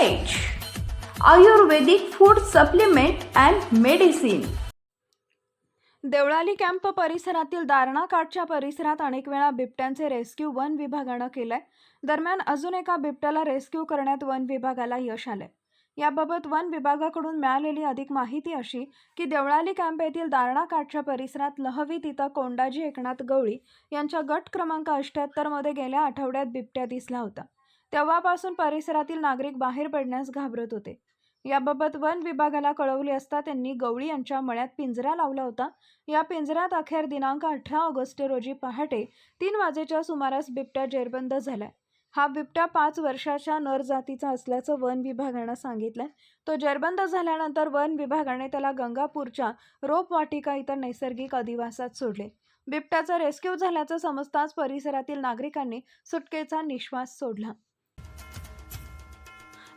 Ayurvedic food supplement and medicine Deolali camp परिसरातील दारणा काठच्या परिसरात अनेक वेळा बिबट्यांचे रेस्क्यू वन विभागानं केलंय. दरम्यान अजून एका बिबट्याला रेस्क्यू करण्यात वन विभागाला यश आलंय. याबाबत वन विभागाकडून मिळालेली अधिक माहिती अशी की देवळाली कॅम्प येथील दारणा काठच्या परिसरात लहवी तिथं कोंडाजी एकनाथ गवळी यांच्या गट क्रमांक अठ्ठ्याहत्तरमध्ये गेल्या आठवड्यात बिबट्या दिसला होता. तेव्हापासून परिसरातील नागरिक बाहेर पडण्यास घाबरत होते. याबाबत वन विभागाला कळवले असता त्यांनी गवळी यांच्या मळ्यात पिंजरा लावला होता. या पिंजऱ्यात अखेर दिनांक अठरा ऑगस्ट रोजी पहाटे तीन वाजेच्या सुमारास बिबट्या जेरबंद झालाय हा बिबट्या पाच वर्षाच्या नर जातीचा असल्याचं वन विभागानं सांगितलंय तो जेरबंद झाल्यानंतर वन विभागाने त्याला गंगापूरच्या रोपवाटिका इथं नैसर्गिक अधिवासात सोडले. बिबट्याचा रेस्क्यू झाल्याचं समजताच परिसरातील नागरिकांनी सुटकेचा निश्वास सोडला.